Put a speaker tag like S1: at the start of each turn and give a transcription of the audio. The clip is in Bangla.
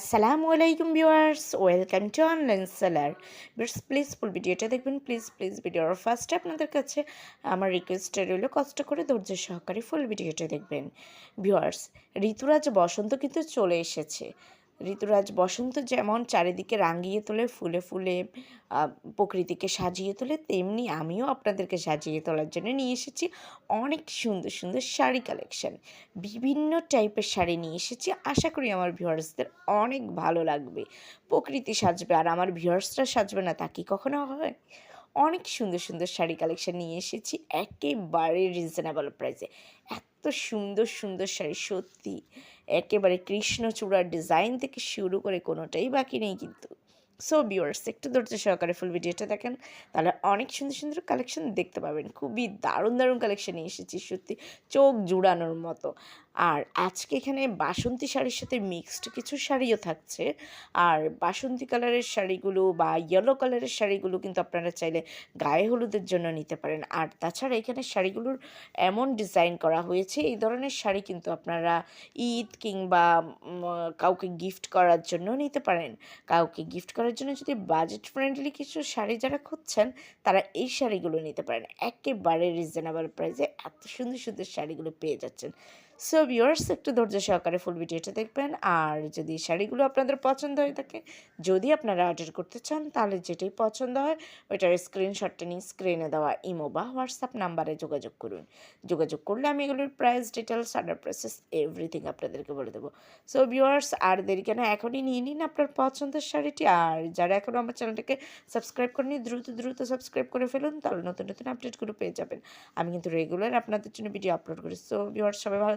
S1: আসসালামু আলাইকুম viewers welcome to online seller viewers please full ভিডিওটা দেখবেন। প্লিজ প্লিজ ভিডিওর ফার্স্টে আপনাদের কাছে আমার রিকোয়েস্টটা রইল কষ্ট করে ধৈর্য সহকারে ফুল ভিডিওটা দেখবেন। ভিউয়ার্স ঋতুরাজ বসন্ত কিন্তু চলে এসেছে। ঋতুরাজ বসন্ত যেমন চারিদিকে রাঙিয়ে তোলে, ফুলে ফুলে প্রকৃতিকে সাজিয়ে তোলে, তেমনি আমিও আপনাদেরকে সাজিয়ে তোলার জন্য নিয়ে এসেছি অনেক সুন্দর সুন্দর শাড়ি কালেকশান বিভিন্ন টাইপের শাড়ি নিয়ে এসেছি, আশা করি আমার ভিউয়ার্সদের অনেক ভালো লাগবে। প্রকৃতি সাজবে আর আমার ভিউয়ার্সরা সাজবে না, তা কি কখনো হয়? অনেক সুন্দর সুন্দর শাড়ি কালেকশান নিয়ে এসেছি, একেবারে রিজনেবল প্রাইসে এত সুন্দর সুন্দর শাড়ি, সত্যি। একেবারে কৃষ্ণচূড়ার ডিজাইন থেকে শুরু করে কোনোটাই বাকি নেই কিন্তু। সো বিওয়ার্স একটু ধৈর্য সহকারে ফুল ভিডিওটা দেখেন। তাহলে অনেক সুন্দর সুন্দর কালেকশন দেখতে পাবেন। খুবই দারুণ দারুণ কালেকশন এসেছি, সত্যি চোখ জুড়ানোর মতো। আর আজকে এখানে বাসন্তী শাড়ির সাথে মিক্সড কিছু শাড়িও থাকছে। আর বাসন্তী কালারের শাড়িগুলো বা ইয়েলো কালারের শাড়িগুলো কিন্তু আপনারা চাইলে গায়ে হলুদের জন্য নিতে পারেন। আর তাছাড়া এখানে শাড়িগুলোর এমন ডিজাইন করা হয়েছে, এই ধরনের শাড়ি কিন্তু আপনারা ঈদ কিংবা কাউকে গিফট করার জন্য নিতে পারেন। কাউকে গিফট করার জন্য যদি বাজেট ফ্রেন্ডলি কিছু শাড়ি যারা খুঁজছেন, তারা এই শাড়িগুলো নিতে পারেন। একেবারে রিজনেবল প্রাইসে এত সুন্দর সুন্দর শাড়িগুলো পেয়ে যাচ্ছেন। সো ভিউয়ার্স একটু ধৈর্য সহকারে ফুল ভিডিওটা দেখবেন। আর যদি শাড়িগুলো আপনাদের পছন্দ হয়ে থাকে, যদি আপনারা অর্ডার করতে চান, তাহলে যেটাই পছন্দ হয়, ওইটার স্ক্রিনশটটা নিয়ে স্ক্রিনে দেওয়া ইমো বা হোয়াটসঅ্যাপ নাম্বারে যোগাযোগ করুন। যোগাযোগ করলে আমি এগুলোর price details order process everything আপনাদেরকে বলে দেবো। সো ভিউয়ার্স আর দেরি কেন, এখনই নিয়ে নিন আপনার পছন্দের শাড়িটি। আর যারা এখনও আমার চ্যানেলটাকে সাবস্ক্রাইব করেনি দ্রুত দ্রুত সাবস্ক্রাইব করে ফেলুন, তাহলে নতুন নতুন আপডেটগুলো পেয়ে যাবেন। আমি কিন্তু রেগুলার আপনাদের জন্য ভিডিও আপলোড করি। সো ভিউয়ার্স সবাই ভালো